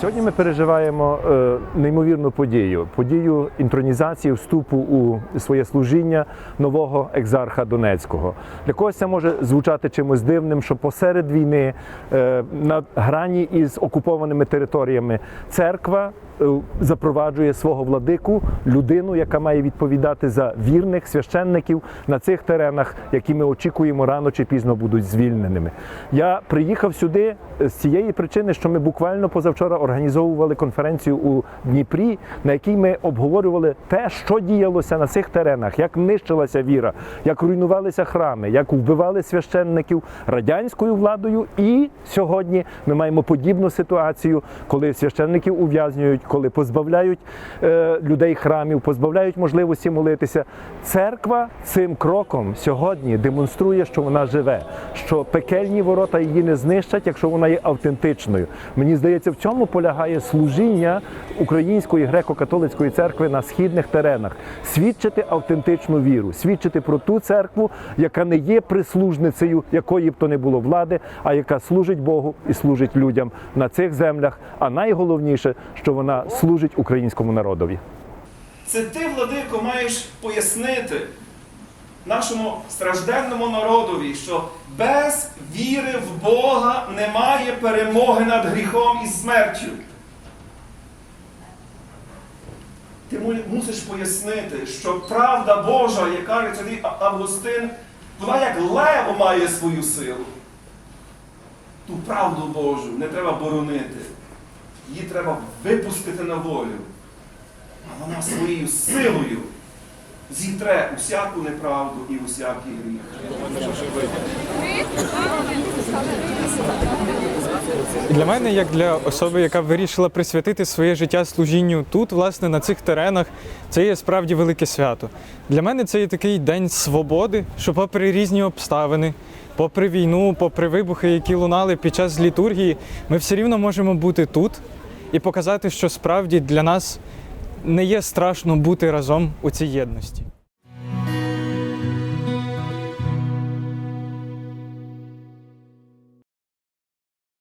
Сьогодні ми переживаємо е, неймовірну подію подію інтронізації вступу у своє служіння нового екзарха Донецького. Для когось це може звучати чимось дивним, що посеред війни е, на грані із окупованими територіями церква запроваджує свого владику, людину, яка має відповідати за вірних священників на цих теренах, які ми очікуємо рано чи пізно будуть звільненими. Я приїхав сюди з цієї причини, що ми буквально позавчора організовували конференцію у Дніпрі, на якій ми обговорювали те, що діялося на цих теренах, як нищилася віра, як руйнувалися храми, як вбивали священників радянською владою. І сьогодні ми маємо подібну ситуацію, коли священників ув'язнюють, коли позбавляють е, людей храмів, позбавляють можливості молитися. Церква цим кроком сьогодні демонструє, що вона живе, що пекельні ворота її не знищать, якщо вона є автентичною. Мені здається, в цьому полягає служіння української греко-католицької церкви на східних теренах, свідчити автентичну віру, свідчити про ту церкву, яка не є прислужницею якої б то не було влади, а яка служить Богу і служить людям на цих землях. А найголовніше, що вона служить українському народові. Це ти, владико, маєш пояснити нашому стражденному народові, що без віри в Бога немає перемоги над гріхом і смертю. Ти мусиш пояснити, що правда Божа, як каже цей Августин, вона як лево має свою силу. Ту правду Божу не треба боронити. Її треба випустити на волю. А вона своєю силою зітре усяку неправду і усякий гріх. Для мене, як для особи, яка вирішила присвятити своє життя служінню тут, власне, на цих теренах, це є справді велике свято. Для мене це є такий день свободи, що, попри різні обставини, попри війну, попри вибухи, які лунали під час літургії, ми все рівно можемо бути тут і показати, що справді для нас не є страшно бути разом у цій єдності.